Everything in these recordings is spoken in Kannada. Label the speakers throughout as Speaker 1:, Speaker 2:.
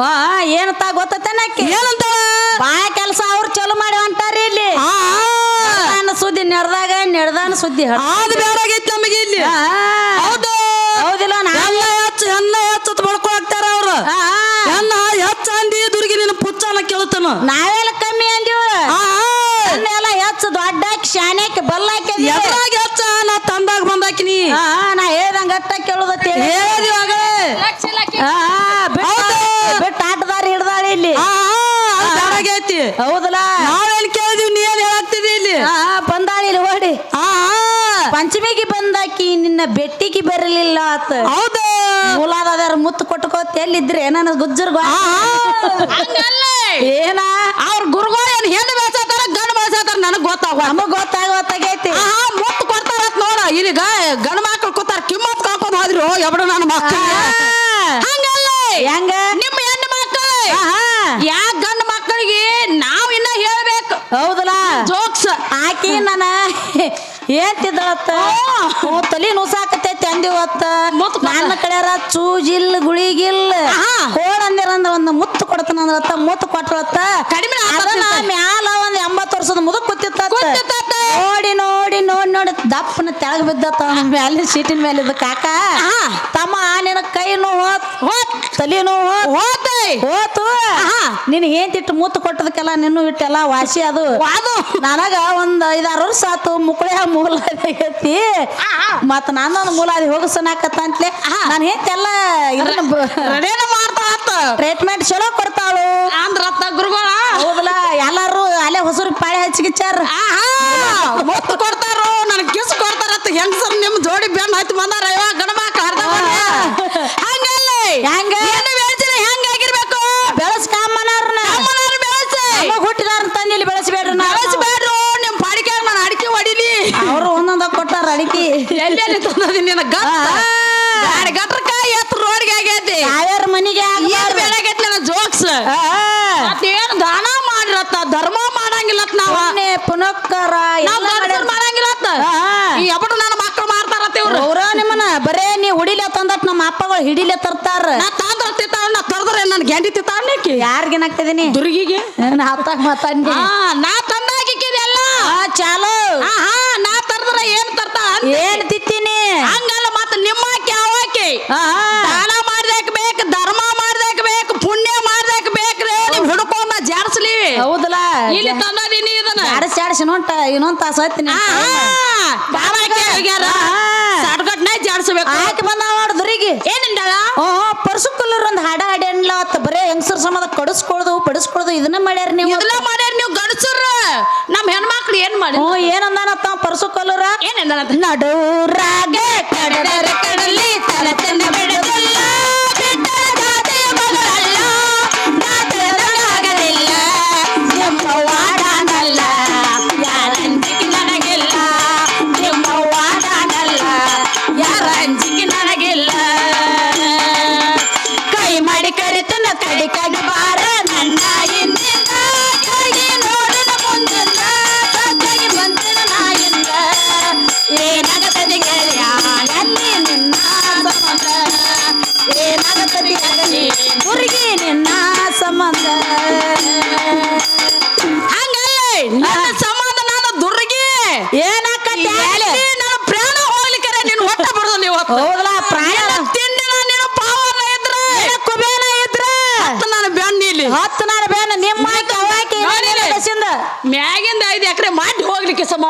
Speaker 1: ಆ ಏನಂತ ಗೊತ್ತೈತನಕ್ಕೆ
Speaker 2: ಏನಂತ
Speaker 1: ಬಾಯ ಕೆಲಸ ಅವ್ರು ಚಲೋ ಮಾಡಿ ಅಂತಾರೆ ಇಲ್ಲಿ. ನನ್ನ ಸುದ್ದಿ ನೆಡ್ದಾಗ ನೆಡ್ದಾನ ಸುದ್ದಿ
Speaker 2: ಅದು ಬೇಡಾಗೈತಿ ನಮಗೆ ಇಲ್ಲಿ.
Speaker 1: ಆ,
Speaker 2: ಹೌದು.
Speaker 1: ಹೌದಿಲ್ಲ ನಾ
Speaker 2: ಎಲ್ಲ ಹೆಚ್ಚು ಎಲ್ಲ ಹೆಚ್ಚು ಅವರು.
Speaker 1: ಅವ್ರು
Speaker 2: ಎಲ್ಲ ಹೆಚ್ಚು ಅಂದಿ ದುರ್ಗಿ ನಿನ್ನ ಪುಚ್ಚನ ಕೇಳ್ತಾನ
Speaker 1: ನಾವೆಲ್ಲ ಕಮ್ಮಿ ಅಂದಿವ. ಎಲ್ಲ ಹೆಚ್ಚು ದೊಡ್ಡಾಕಿ ಶಾನ್ಯಾಕಿ ಬಲ್ಲಾಕಿ
Speaker 2: ಎದ್ರಾಗ ಹೆಚ್ಚ ನಾ ತಂದಾಗ ಬಂದಾಕಿನಿ.
Speaker 1: ಆ ನಾ ಹೇಳ್ದಂಗ ಅಟ್ಟ ಕೇಳುದತ್ತೇಳಿ
Speaker 2: ಹೇಳಿದಿವಾಗ
Speaker 1: ಬಿಟ್ಟು ಆಟದಾರಿ ಹಿಡ್ದಾಳಿ ಇಲ್ಲಿ
Speaker 2: ಆ ಆ, ಅದು ಬೇಡಾಗೈತಿ
Speaker 1: ಹೌದಲ್ಲ?
Speaker 2: ನಾವೇನ್ ಕೇಳಿದ್ವಿ ನೀ ಏನ್ ಹೇಳಾಗ್ತಿದಿ ಇಲ್ಲಿ?
Speaker 1: ಆ ಬಂದಾಳಿ ಇಲ್ಲಿ ಓಡಿ.
Speaker 2: ಆ ಆ.
Speaker 1: ಪಂಚಮಿಗೆ ಬಂದಾಕಿ ನಿನ್ನ ಬೆಟ್ಟಿಗೆ ಬರಲಿಲ್ಲ ಆತ.
Speaker 2: ಹೌದು.
Speaker 1: ಮೂಲಾದಾರ ಮುತ್ತು ಕೊಟ್ಕೋತ ಎಲ್ಲಿದ್ರೆ? ನನ್ನ ಗುಜ್ಜರ್
Speaker 2: ಆ, ಆ.
Speaker 1: ಏನ?
Speaker 2: ಅವ್ರ ಗುರುಗಳು ಏನ್ ಹೆಣ್ಣು ಬೆಳೆಸತಾರ ಗಂಡು ಬೆಳೆಸತಾರ ನನಗ್ ಗೊತ್ತಾಗ
Speaker 1: ನಮಗ್ ಗೊತ್ತಾಗತ್ತಾಗೈತಿ
Speaker 2: ಆಹಾ ಮುತ್ತು ಕೊಡ್ತಾರ ನೋಡ ಈಗ ಗಂಡು ಮಕ್ಳು ಕೂತಾರ ಕಿಮ್ಮತ್ ಕಾಕೊಂಡ್ ಹೋದ್ರು ಎಬಡ ನನ್ನ ಮಕ್ಕಳ ಹಂಗಲ್ಲ.
Speaker 1: ಹೆಂಗ
Speaker 2: ನಿಮ್ಮ ಹೆಣ್ಣು ಮಕ್ಕಳು
Speaker 1: ಆಹಾ.
Speaker 2: ಯಾ ಗಂಡು ಮಕ್ಕಳಿಗೆ ನಾವ್ ಇನ್ನ ಹೇಳ್ಬೇಕು
Speaker 1: ಹೌದಲ್ಲ
Speaker 2: ಜೋಕ್ಸ್
Speaker 1: ಆಕಿ ನನ್ನ ಹೇಳ್ತಿದ್ದಳತ್ತ. ತಲೆ ತಲಿ ನುಸಾಕತೈತಿ
Speaker 2: ಮುತ್ತು ಕೊಟ್ಟ.
Speaker 1: ನನ್ನ ಕಡೆಯರ ಚೂಜಿಲ್ ಗುಳಿಗಿಲ್. ಕೋಡ್ ಅಂದಿರಂದ್ರ ಒಂದು ಮುತ್ತು ಕೊಡ್ತಾನ ಅಂದ್ರತ್ತ ಮುತ್ತು ಕೊಟ್ಟ
Speaker 2: ಕಡಿಮೆ
Speaker 1: ಮ್ಯಾಲ ಒಂದ್ ಎಂಬತ್ತು ವರ್ಷದ ಮುದುಕ್ ಕೂತಿತ್ತ ನೋಡಿ ನೋಡಿ ನೋಡಿ ನೋಡಿ ದಪ್ಪನ ತೆಳಗ್ ಬಿದ್ದತ್ತ ಮ್ಯಾಲಿನ ಸೀಟಿನ ಮೇಲೆ ಇದ್ದ ಕಾಕ. ತಮ್ಮ ನಿನ್ನ ಕೈ ನೋವು ಹೋತ್. ತಲಿ ನೋವು
Speaker 2: ಹೋತೈ.
Speaker 1: ಹೋತು. ನಿನ್ ಏಂತಿಟ್ಟು ಮುತ್ತು ಕೊಟ್ಟದಕ್ಕೆಲ್ಲ ನಿನ್ನ ಇಟ್ಟೆಲ್ಲ ವಾಸಿ ಅದು.
Speaker 2: ಅದು
Speaker 1: ನನಗ ಒಂದ್ ಐದಾರು ವರ್ಷ ಆತು ಮುಕ್ಕಳ ಮೂಲ ಆಗೈತಿ. ನಾನು ನಾನೊಂದು ಮೂಲಾದಿ ಹೋಗಸನಾಕತ್ತ ಅಂತಲೇ ನಾನು ಹೆಂತೆಲ್ಲ ಇದನ್ನ
Speaker 2: ರೆಡಿನ ಮಾಡ್ತಾಳತ್ತ
Speaker 1: ಟ್ರೀಟ್ಮೆಂಟ್ ಚಲೋ ಕೊಡ್ತಾಳು.
Speaker 2: ಅಂದ್ರ ಗುರುಗಳ
Speaker 1: ಹೌದಲ್ಲ ಎಲ್ಲಾರು ಅಲ್ಲೇ ಹೊಸರು ಪಾಳೆ ಹಚ್ಚಿಗಿಚ್ಚಾರ.
Speaker 2: ಮುತ್ತು ಕೊಡ್ತಾರೋ ನನಗೆ ಕಿಸ್ ಕೊಡ್ತಾರತ್ತ ಹೆಂಗಸರ್ ನಿಮ್ಮ ಜೋಡಿ ಬೆನ್ನ ಹತ್ತಿ ಬಂದಾರ. ಗಂಡ ಮಕ್ಳು ಅರ್ಧ ಹಂಗಲ್ಲ
Speaker 1: ಹೆಂಗ
Speaker 2: ಹೆಣ್ಣು ಬೆಳೆಸಿದ್ರೆ ಹೆಂಗಾಗಿರ್ಬೇಕು
Speaker 1: ಬೆಳಸ್ಕಾಮನಾರ್ನ
Speaker 2: ಅಮ್ಮನವ್ರು ಬೆಳೆಸಿ
Speaker 1: ಹುಟ್ಟಿದಾರ ತಂದಿಲ್ಲಿ ಬೆಳೆಸಬೇಡ್ರಿ ನಾ
Speaker 2: ಬೆಳೆಸ್ಬೇಡ್ರು ನಿಮ್ ಪಾಡಿಕೆ ನಾನು ಅಡಿಕೆ ಹೊಡಿಲಿ
Speaker 1: ಅವರು ಒಂದೊಂದ ಕೊಟ್ಟಾರ ಅಡಿಕೆ
Speaker 2: ಎಲ್ಲೆಲ್ಲಿ ತಂದದಿ ನಿನ್ನ ಗತ್ತ
Speaker 1: ಆ.
Speaker 2: ಬ್ಯಾಡ ಗಟ್ರಕಾಯಿ ಎತ್ತು ರೋಡ್ಗೆ ಆಗೈತಿ
Speaker 1: ಯಾವ್ಯಾರ ಮನಿಗೆ
Speaker 2: ಏನ್
Speaker 1: ಆಗ್ಬಾರ್ದು.
Speaker 2: ಬೇಡಾಗೈತಿ ನನ್ನ ಜೋಕ್ಸ್
Speaker 1: ಆ, ಆ.
Speaker 2: ಮತ್ತೇನು ದಾನ ಮಾಡಿರತ್ತ ಧರ್ಮ ಮಾಡಂಗಿಲ್ಲತ್ ನಾವ.
Speaker 1: ಪುಣ್ಯ ಪುನಕ್ಕರ
Speaker 2: ನಾವ್ ಗಂಡಸರು ಮಾಡಂಗಿಲ್ಲತ್ತ ಈ ಎಬಡು ನನ್ನ ಮಕ್ಕಳು ಮಾಡ್ತಾರತ್ತ ಇವ್ರು.
Speaker 1: ಅವ್ರ ನಿಮ್ಮನ ಬರೇ ನೀ ಹುಡಿಲೆ ತಂದಟ್ ನಮ್ಮ ಅಪ್ಪಗಳು ಹಿಡಿಲೆ ತರ್ತಾರ.
Speaker 2: ನಾ ತಾಂದ್ರ ತಿತ್ತಾಳ ನಾ ತರದ್ರೆ ನನ್ ಗ್ಯಾಂಡಿ ತಿತ್ತಾಳಕ್ಕೆ
Speaker 1: ಯಾರಿಗೇನಾಗ್ತದೀನಿ
Speaker 2: ದುರ್ಗಿಗೆ?
Speaker 1: ನಾ ಹತ್ತಾಗ
Speaker 2: ನಾ ತಂದಾಕಿಕ್ಕಿದೆಲ್ಲ
Speaker 1: ಆ ಚಾಲು
Speaker 2: ಹಾ ನಾ ತರದ್ರ ಏನ್ ತರ್ತಾಳ
Speaker 1: ಏನ್ ತಿತ್ತೀನಿ
Speaker 2: ಹಂಗಲ್ಲ ಮತ್ತ ನಿಮ್ಮಾಕಿ ಅವಾಕಿ
Speaker 1: ಆ,
Speaker 2: ದಾನ ಮಾಡ್ದಾಕ ಬೇಕು ಧರ್ಮ ಮಾಡ್ದಾಕ ಬೇಕು ಪುಣ್ಯ ಮಾಡ್ದಾಕ ಬೇಕ್ರಿ ನಿಮ್ ಹಿಡ್ಕೊಂಡ ಜಾಡ್ಸ್ಲಿ
Speaker 1: ಹೌದಲ್ಲ
Speaker 2: ಇಲ್ಲಿ ತಂದದೀನಿ ಇದನ್ನ
Speaker 1: ಜಾಡಸ್ ಜಾಡಸ್ ಇನ್ನೊಂದ್ ಇನ್ನೊಂದ್ ತಾಸ ಹತ್ತೀನಿ
Speaker 2: ಸಡ್ಗಟ್ನೆ ಜಾಡ್ಸ್ಬೇಕು.
Speaker 1: ಆಕೆ ಬಂದ ನೋಡ್ ದುರಿಗೆ.
Speaker 2: ಏನಿಂದಾಳ
Speaker 1: ಓ ಪರ್ಸು ಕಲ್ಲೂರ್ ಒಂದ್ ಹಾಡ ಹಾಡ್ಯಾನ್ಲ ಅವತ್ತ ಬರೇ ಹೆಂಗಸರ್ ಸಮಾದ ಕಡಿಸ್ಕೊಳ್ದು ಪಡಿಸ್ಕೊಳ್ದು ಇದನ್ನ ಮಾಡ್ಯಾರ ನೀವು
Speaker 2: ಇದೆಲ್ಲ ಮಾಡ್ಯಾರ ನೀವು ಗಂಡಸರು. ನಮ್ಮ ಹೆಣ್ಮಕ್ಳು ಏನ್ ಮಾಡಿ
Speaker 1: ಹ್ಞೂ ಏನಂದಾನತ್ತ ಪರ್ಸು ಕಲ್ಲೂರ
Speaker 2: ಏನಿಂದ
Speaker 1: ನಡೂರಾಗೆ
Speaker 2: ಕಡದರ ಕಡಲಿ ತಲತನ ಬಿಡದಲ್ಲ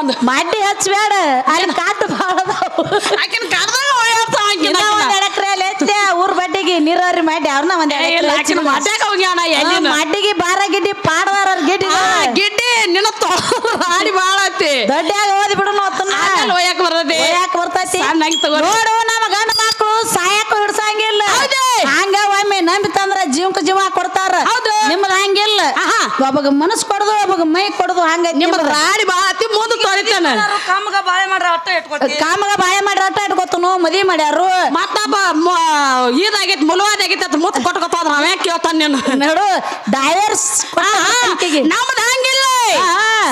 Speaker 2: ಸಂಬಂಧ
Speaker 1: ಮಡ್ಡಿ ಹಚ್ಬೇಡ. ಅಲ್ಲಿ ಕಾಟು ಭಾಳ ಅದಾವು.
Speaker 2: ಆಕಿನ ಕಡ್ದಾಗ ಹೋಗ್ಯಾತ ಆಕಿನ.
Speaker 1: ಇನ್ನ ಒಂದ್ ಎಡಕ್ರೆ ಅಲ್ಲಿ ಎತ್ತೆ ಊರ್ ಬಡ್ಡಿಗೆ ನೀರವ್ರಿ ಮಾಡಿ ಅವ್ರನ್ನ ಒಂದ್
Speaker 2: ಆಕಿನ ಮಟ್ಯಾಗ ಹೋಗ್ಯಾನ ಎಲ್ಲಿನ?
Speaker 1: ಮಡ್ಡಿಗೆ ಬಾರ ಗಿಡ್ಡಿ ಪಾಡದಾರ ಗಿಡ್ಡಿ
Speaker 2: ಆ, ಗಿಡ್ಡಿ ನಿನ್ನ ಆಡಿ ಭಾಳ ಐತಿ.
Speaker 1: ದೊಡ್ಡಾಗ ಓದಿ ಬಿಡು
Speaker 2: ಆಮೇಲೆ ಒಯ್ಯಾಕ ಬರ್ತೈತಿ.
Speaker 1: ಯಾಕೆ ಬರ್ತೈತಿ.
Speaker 2: ಸಣ್ಣಾಗಿ ತಗೋರಿ.
Speaker 1: ನೋಡು ನಮ್ಮ ಗಂಡ ಮಕ್ಕಳು ಸಾಯಕ್ಕೂ ಹಿಡ್ಸಂಗಿಲ್ಲ
Speaker 2: ಹೌದು.
Speaker 1: ಹಂಗ ಒಮ್ಮೆ ನಂಬಿ ತಂದ್ರ ಜೀವಕ್ಕೆ ಜೀವ ಕೊಡ್ತಾರ
Speaker 2: ಹೌದು.
Speaker 1: ನಿಮ್ಮದ್ ಹಂಗಿಲ್ಲ
Speaker 2: ಆಹಾ.
Speaker 1: ಒಬ್ಬಗ ಮನಸ್ ಕೊಡದು ಒಬ್ಬಗ ಮೈ ಕೊಡದು ಹಂಗ
Speaker 2: ನಿಮ್ಮ ರಾಡಿ ಬಾತಿ ಐತಿ ಮುಂದೆ ತೊಳಿತಾನ
Speaker 3: ಕಾಮಗ ಬಾಳೆ ಮಾಡ್ರ ಅಟ್ಟ ಇಟ್ಕೊತಿ.
Speaker 1: ಕಾಮಗ ಬಾಯ ಮಾಡ್ರ ಅಟ್ಟ ಇಟ್ಕೊತನು ಮದುವೆ ಮಾಡ್ಯಾರು.
Speaker 2: ಮತ್ತಪ್ಪ ಮ- ಇದಾಗೈತಿ ಮುಲುವಾದ ಆಗೈತಿ ಅಂತ ಮುತ್ತು ಕೊಟ್ಕೊತಾದ ನಾವೇ ಕೇಳ್ತಾನ ನೀನು?
Speaker 1: ನೋಡು ಡೈವರ್ಸ್
Speaker 2: ನಮ್ದು ಹಂಗಿಲ್ಲ.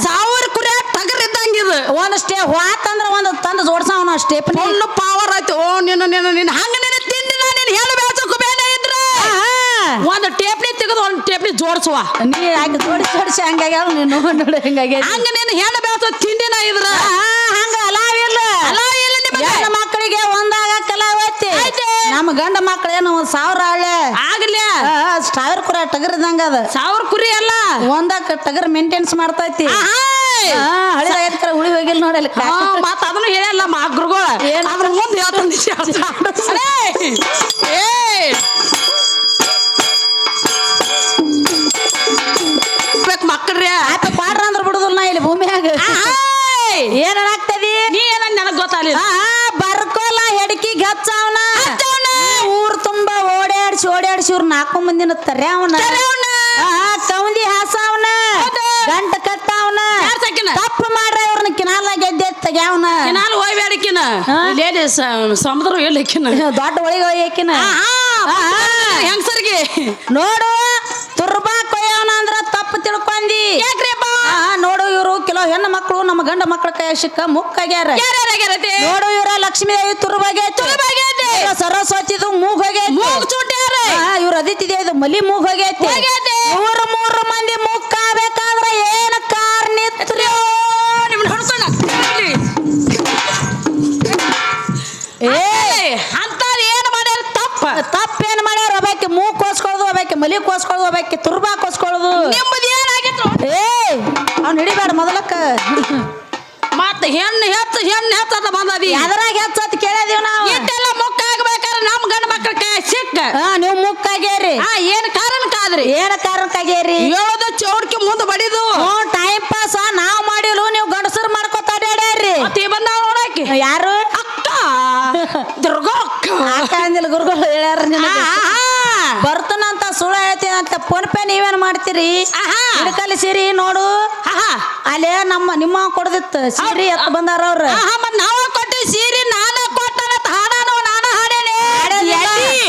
Speaker 2: ಸಾವಿರ ಕುರಿ ಟಗರ್ ಇದ್ದಂಗಿದು
Speaker 1: ಒಂದ್ ಸ್ಟೇ ಹೋತಂದ್ರ ಒಂದ್ ತಂದು ಜೋಡ್ಸವನ ಸ್ಟೆಪ್
Speaker 2: ಫುಲ್ ಪವರ್ ಆಯ್ತು ಓ ನಿನ್ನ ನಿನ್ನ ನಿನ್ನ ಹಂಗ ನಿನ್ನ ತಿಂಡಿ ನೀನು ಹೇಳು ಬೇಸು ಕುಬೇನೆ ಇದ್ರ ಒಂದು
Speaker 3: ಟೇಪ್ನಿ ಟೇಪ್ನಿ ಜೋಡಿಸುವ.
Speaker 1: ನೀ ಯಾಕೆ ಜೋಡಿಸಿ ಜೋಡಿಸಿ ಹಂಗಾಗ್ಯಾವ? ನೀನು ನೋಡಿ ಹಂಗಾಗ್ಯಾವ.
Speaker 3: ಹಂಗ ನೀನು ಹೆಣ್ಣು ಬೆಳೆಸೋ ತಿಂಡಿನ ಇದ್ರ.
Speaker 1: ಹಂಗ ಅಲಾವಿಲ್ಲ
Speaker 3: ಅಲಾವಿಲ್ಲ ಇಲ್ಲ ನಿಮಗೆ.
Speaker 1: ಹೆಣ್ಣು ಮಕ್ಕಳಿಗೆ ಒಂದಾಗ ಕಲಾವತಿ. ನಮ್ಮ ಗಂಡ ಮಕ್ಕಳೇನು ಒಂದ್ ಸಾವಿರ ಹಳ್ಳೆ
Speaker 3: ಆಗ್ಲಿ.
Speaker 1: ಸಾವಿರ ಕುರಿ ಟಗರ್ದಂಗ ಅದ.
Speaker 3: ಸಾವಿರ ಕುರಿ ಅಲ್ಲ.
Speaker 1: ಒಂದಾಕ ಟಗರ್ ಮೇಂಟೆನ್ಸ್ ಮಾಡ್ತೈತಿ.
Speaker 3: ಆಹಾಯ್.
Speaker 1: ಹಳಿ ಕರ ಉಳಿ ಹೋಗಿಲ್ಲ ನೋಡಲ್ಲ
Speaker 3: ಮತ್ತ್ ಅದನ್ನು ಹೇಳಲ್ಲ ಮಾಗ್ರುಗಳು ಏನಾದ್ರೂ ಮುಂದೆ ಹೇಳ್ತಾನೆ. ಮಕ್ಕಳ್ರಿ
Speaker 1: ಏನ್ ಆಗ್ತದಿ
Speaker 3: ನೀ ಏನ ನನಗ್ ಗೊತ್ತಾಗಲಿಲ್ಲ?
Speaker 1: ಬರ್ಕೋಲ ಹೆಡಕಿಗೆ ಹಚ್ಚವನ ಊರ್ ತುಂಬಾ ಓಡಾಡ್ಸಿ ಓಡಾಡ್ಸಿ ಇವ್ರ ನಾಲ್ಕು ಮಂದಿನ ತರೆ ಅವನ ಕೌಂದಿ ಹಾಸವನ. ಗಂಟ ಕಟ್ಟವನ? ತಪ್ಪು ಮಾಡ್ರ ಇವ್ರನ್ನ ಕಿನಾಲ ಗೆದ್ದೆ ತೆಗ್ಯಾವನ.
Speaker 3: ಕಿನಾಲ ಹೋಯ್ಬೇಡಕಿನ
Speaker 1: ಹಾ?
Speaker 3: ಸಮುದ್ರ ಹೇಳಿಕಿನ
Speaker 1: ದೊಡ್ಡ ಒಳಗೆ ಒಯ್ಯಕಿನ
Speaker 3: ಹೆಂಗಸರಿಗೆ?
Speaker 1: ನೋಡು ತುರ್ಬಾ ಕೊಯ್ಯವನ ಅಂದ್ರ ತಪ್ಪು ತಿಳ್ಕೊಂಡಿ. ಗಂಡ ಮಕ್ಕಳ ಕೈ ಸಿಕ್ಕ ಮುಕ್ಕಾಗ್ಯಾರ?
Speaker 3: ಯಾರ್ಯಾರಾಗ್ಯಾರತಿ
Speaker 1: ನೋಡು ಇವರ ಲಕ್ಷ್ಮೀ ದೇವಿ ತುರ್ಬಾಗೆ
Speaker 3: ತುರುಬಾಗೈತಿ.
Speaker 1: ಸರಸ್ವತಿದು ಮೂಗ್ ಹೋಗೈತಿ
Speaker 3: ಮೂಗ್ ಚುಟ್ಯಾರ
Speaker 1: ಇವ್ರ ಅದಿತಿ ದೇವಿದು ಮಲಿ ಮೂಗ್ ಹೋಗೈತಿ
Speaker 3: ಹೋಗೈತಿ.
Speaker 1: ಇವ್ರ ಮೂರು ಮಂದಿ ಏನು ಕಾರಣ ಕಾರ್ನಿತ್ರಿ
Speaker 3: ನಿಮ್ನ ಹೊಡ್ಕೊಂಡ
Speaker 1: ಏ.
Speaker 3: ಅಂತದ್ ಏನ್ ಮಾಡ್ಯಾರ? ತಪ್ಪ.
Speaker 1: ತಪ್ಪೇನ್ ಮಾಡ್ಯಾರ? ಒಬ್ಬಾಕಿ ಮೂಗ್ ಕೋಸ್ಕೊಳ್ಳೋದು ಒಬ್ಬಾಕಿ ಮಲಿ ಕೋಸ್ಕೊಳ್ಳೋದು ಒಬ್ಬಾಕಿ ತುರ್ಬಾ ಕೋಸ್ಕೊಳ್ಳೋದು
Speaker 3: ನಿಮ್ಮದು ಏನಾಗಿತ್ತು
Speaker 1: ಏ ಅವ್ನು ಹಿಡಿಬೇಡ ಮೊದಲಕ್ಕ.
Speaker 3: ಸಿಕ್ಕ
Speaker 1: ಹಾ ನೀವು ಮುಕ್ಕಾಗ್ಯಾರಿ.
Speaker 3: ಹಾ ಏನ್ ಕಾರಣ ಕಾದ್ರಿ?
Speaker 1: ಏನ ಕಾರಣಕ್ಕಾಗ್ಯಾರಿ
Speaker 3: ಹೇಳೋದು ಚೌಡ್ಕಿ ಮುಂದೆ ಬಡಿದು.
Speaker 1: ಟೈಮ್ ಪಾಸ್ ನಾವ್ ಮಾಡಿಲ್ಲ ನೀವು ಗಂಡಸರು ಮಾಡ್ಕೊತ ಅಡ್ಯಾಡ್ಯಾರಿ.
Speaker 3: ಅತಿ ಬಂದಾವ ನೋಡಾಕಿ.
Speaker 1: ಯಾರು?
Speaker 3: ಅಕ್ಕ. ದುರ್ಗಾ ಅಕ್ಕ.
Speaker 1: ಅಂದಿಲ್ಲ ಗುರುಗಳು ಹೇಳ್ಯಾರ. ಬರ್ತನಂತ ಸುಳ್ಳು ಹೇಳ್ತೀನಿ ಅಂತ ಫೋನ್ ಪೇ ನೀವೇನ್ ಮಾಡ್ತೀರಿ?
Speaker 3: ಆಹಾ.
Speaker 1: ಇಡಕಲ್ಲಿ ಸೀರಿ ನೋಡು. ಅಲ್ಲೇ ನಮ್ಮ ನಿಮ್ಮ ಕೊಡದಿತ್ತು ಸೀರಿ ಎತ್ತ ಬಂದಾರ ಅವ್ರ.
Speaker 3: ನಾವ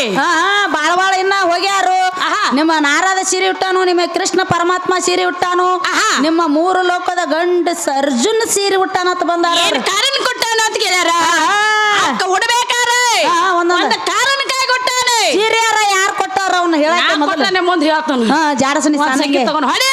Speaker 1: ಹಾ ಬಾಳ ಬಾಳ ಇನ್ನ ಹೋಗ್ಯಾರು.
Speaker 3: ಆಹಾ.
Speaker 1: ನಿಮ್ಮ ನಾರದ ಸೀರೆ ಉಟ್ಟಾನು ನಿಮ್ಮ ಕೃಷ್ಣ ಪರಮಾತ್ಮ ಸೀರೆ ಉಟ್ಟಾನು.
Speaker 3: ಆಹಾ.
Speaker 1: ನಿಮ್ಮ ಮೂರು ಲೋಕದ ಗಂಡ ಸರ್ಜುನ್ ಸೀರೆ ಉಟ್ಟಾನಂತ ಬಂದಾರ.
Speaker 3: ಕಾರಣ ಕೊಟ್ಟಾನ ಅಂತ ಕೇಳ್ಯಾರ? ಉಡ್ಬೇಕಾರೆ
Speaker 1: ಒಂದೊಂದು.
Speaker 3: ಒಂದು ಕಾರಣಕ್ಕಾಗಿ ಕೊಟ್ಟಾನೆ?
Speaker 1: ಸೀರೆ ಯಾರ ಕೊಟ್ಟಾರ ಅವ್ನ
Speaker 3: ಹೇಳ ಮುಂದೆ ಹೇಳ್ತಾನ.
Speaker 1: ಹಾ ಜಾಡಸನಿ
Speaker 3: ಸಂಗೀತ
Speaker 1: ಸ್ಥಾನಕ್ಕೆ.
Speaker 3: ತಗೊಂಡು ಹೊಡಿ.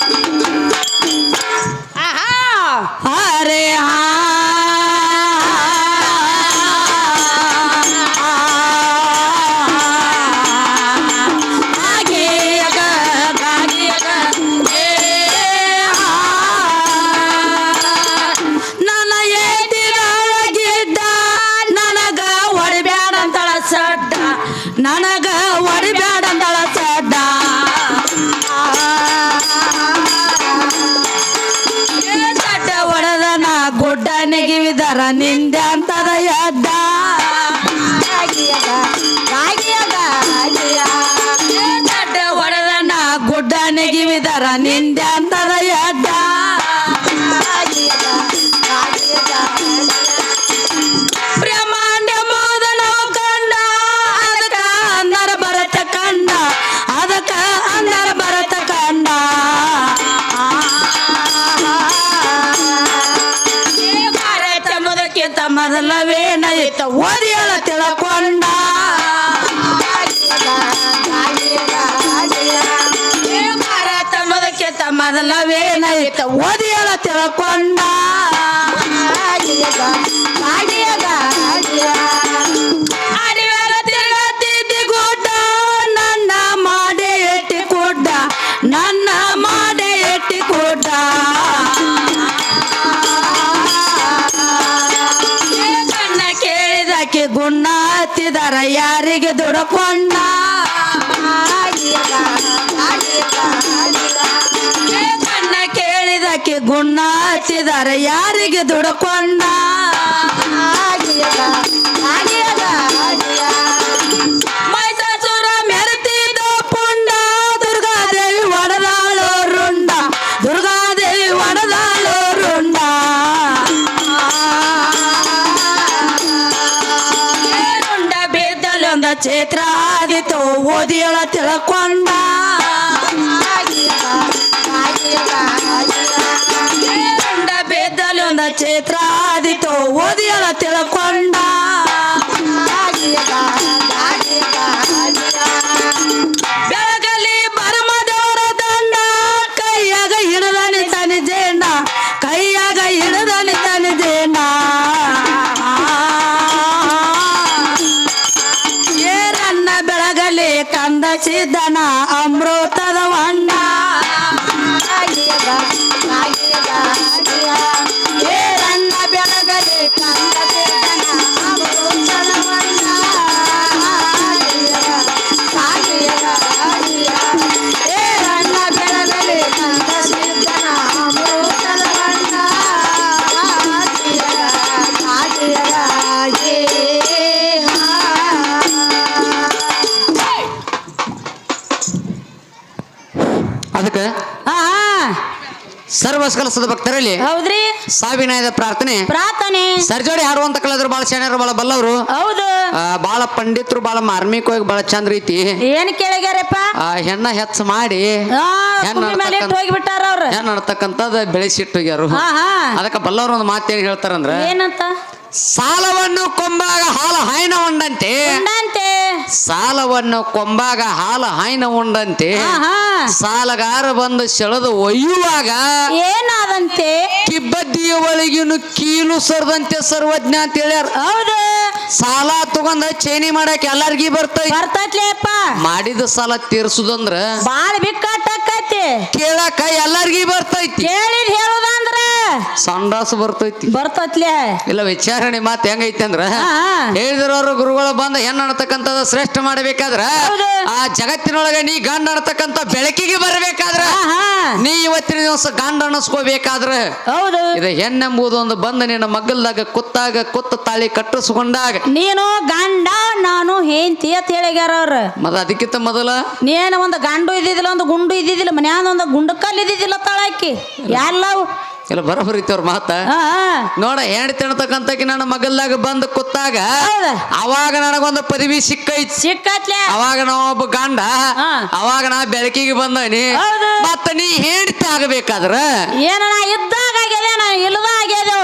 Speaker 3: ಆಹಾ ಗುಡ್ಡ ಓದಿ ಕಣ್ಣ ಕೇಳಿದಕ್ಕೆ ಗುಣ್ಣ ಹತ್ತಿದರ ಯಾರಿಗೆ ದುಡಕೊಂಡ? ಕೇಳಿದಕ್ಕೆ ಗುಣ್ಣ ಹಚ್ಚಿದಾರೆ ಯಾರಿಗೆ ದುಡ್ಕೊಂಡ? ಮೈಸಾಸುರ ಮೆರೆತಿದ್ದ ಪುಂಡ, ದುರ್ಗಾದೇವಿ ಒಡದಾಳೋ ರುಂಡ ದುರ್ಗಾದೇವಿ ಒಡದಾಳೋ ರುಂಡ ರುಂಡ ಬಿದ್ದಲೊಂದ ಚೇತ್ರ ಆದಿತು ಓದಿಯೊಳ ತಿಳ್ಕೊಂಡ. ಗಂಡ ಬೆದ್ದಲೊಂದ ಚೇತ್ರ ಆದಿತು ಓದಿಯಳ
Speaker 4: ಸರ್ವಸ್ಕಲಸದ ಭಕ್ತರಲ್ಲಿ
Speaker 2: ಹೌದ್ರಿ?
Speaker 4: ಸಾವಿನಾಯದ ಪ್ರಾರ್ಥನೆ.
Speaker 2: ಪ್ರಾರ್ಥನೆ.
Speaker 4: ಸರ್ಜೋಡಿ ಹಾಡುವಂತ ಕಲಾದ್ರು ಬಹಳ ಶಾಣ್ಯರು ಬಹಳ ಬಲ್ಲವರು.
Speaker 2: ಹೌದು.
Speaker 4: ಬಹಳ ಪಂಡಿತರು ಬಹಳ ಮಾರ್ಮಿಕವಾಗಿ ಬಹಳ ಚಂದ್ರ ರೀತಿ
Speaker 2: ಏನ್ ಕೇಳಿಗ್ಯಾರಪ್ಪ?
Speaker 4: ಆ ಹೆಣ್ಣ ಹೆಚ್ಚ ಮಾಡಿ ಹೆಣ್ಣ ಬೆಳೆಸಿಟ್ಟೋಗ್ಯಾರು
Speaker 2: ಹಾ ಹಾ.
Speaker 4: ಅದಕ್ಕೆ ಬಲ್ಲವರು ಒಂದು ಮಾತೇನು ಹೇಳ್ತಾರಂದ್ರೆ
Speaker 2: ಏನಂತ?
Speaker 4: ಸಾಲವನ್ನು ಕೊಂಬಾಗ ಹಾಲು ಹಾಯಿನ ಉಂಡಂತೆ. ಸಾಲವನ್ನು ಕೊಂಬಾಗ ಹಾಲು ಹಾಯ್ನ ಉಂಡಂತೆ. ಸಾಲಗಾರ ಬಂದು ಸೆಳೆದು ಒಯ್ಯುವಾಗ
Speaker 2: ಏನಾದಂತೆ?
Speaker 4: ಕಿಬ್ಬದ್ದಿಯ ಒಳಗಿನ ಕೀಲು ಸರದಂತೆ ಸರ್ವಜ್ಞ ಅಂತ ಹೇಳ್ಯಾರ
Speaker 2: ಹೌದು.
Speaker 4: ಸಾಲ ತಗೊಂಡ ಚೇನಿ ಮಾಡಕ್ ಎಲ್ಲಾರ್ಗಿ ಬರ್ತೈತಿ
Speaker 2: ಬರ್ತೈತ್ಲೇಪ್ಪ
Speaker 4: ಮಾಡಿದ ಸಾಲ ತೀರ್ಸುದಂದ್ರ
Speaker 2: ಬಾಳ ಬಿಕ್ಕಟ್ಟಾಕೈತಿ
Speaker 4: ಕೇಳಾಕ ಎಲ್ಲಾರ್ಗಿ ಬರ್ತೈತಿ
Speaker 2: ಕೇಳಿದ್ ಹೇಳುದಂದ್ರ
Speaker 4: ಸಂಡಾಸ ಬರ್ತೈತಿ.
Speaker 2: ಬರ್ತೈತ್ಲೆ?
Speaker 4: ಇಲ್ಲ ವಿಚಾರಣೆ ಮಾತು ಹೆಂಗೈತಿ ಅಂದ್ರ. ಹೇಳಿದ್ರವ್ರು ಗುರುಗಳು ಬಂದ ಹೆಣ್ಣು ಅಣತಕ್ಕಂಥದ್ದು ಶ್ರೇಷ್ಠ ಮಾಡಬೇಕಾದ್ರ. ಆ ಜಗತ್ತಿನೊಳಗೆ ನೀ ಗಂಡ ಅಣತಕ್ಕಂಥ ಬೆಳಕಿಗೆ ಬರಬೇಕಾದ್ರ ನೀ ಇವತ್ತಿನ ದಿವಸ ಗಂಡ ಅಣಸ್ಕೋಬೇಕಾದ್ರ
Speaker 2: ಹೌದು.
Speaker 4: ಇದು ಹೆಣ್ಣೆಂಬುದು ಒಂದು ಬಂದ ನಿನ್ನ ಮಗ್ಗಲ್ದಾಗ ಕುತ್ತಾಗ ಕುತ್ತ ತಾಳಿ ಕಟ್ಟಿಸ್ಕೊಂಡಾಗ.
Speaker 2: ನೀನು ಗಂಡ ನಾನು ಹೆಂಡತಿ ಅಂತ ಹೇಳಿಗ್ಯಾರ ಅವ್ರ.
Speaker 4: ಮತ್ತ ಅದಕ್ಕಿಂತ ಮೊದಲ?
Speaker 2: ನೀನು ಒಂದು ಗಂಡು ಇದ್ದಿದ್ದಿಲ್ಲ ಒಂದು ಗುಂಡು ಇದ್ದಿದ್ದಿಲ್ಲ ಮನ್ಯಾಗ ಒಂದು ಗುಂಡಕಲ್ ಇದ್ದಿದ್ದಿಲ್ಲ ತಳಾಕಿ. ಎಲ್ಲವು
Speaker 4: ಇಲ್ಲ ಬರೋಬರಿತಿ ಅವ್ರ ಮಾತ. ನೋಡ ಹೆಣ್ಣು ತಿನ್ನತಕ್ಕಂತಕಿ ನನ್ನ ಮಗಲ್ದಾಗ ಬಂದು ಕುತ್ತಾಗ
Speaker 2: ಹೌದ.
Speaker 4: ಅವಾಗ ನನಗೊಂದು ಪದವಿ ಸಿಕ್ಕೈತಿ.
Speaker 2: ಸಿಕ್ಕತ್ಲೆ?
Speaker 4: ಅವಾಗ ನಾ ಒಬ್ಬ ಗಂಡ. ಅವಾಗ ನಾ ಬೆಳಕಿಗೆ ಬಂದನಿ
Speaker 2: ಹೌದು.
Speaker 4: ಮತ್ತ ನೀ ಹೇಳ್ತಿ ಆಗಬೇಕಾದ್ರ?
Speaker 2: ಏನ ಇದ್ದಾಗ ಆಗ್ಯದ ನಾ ಆಗ್ಯದ?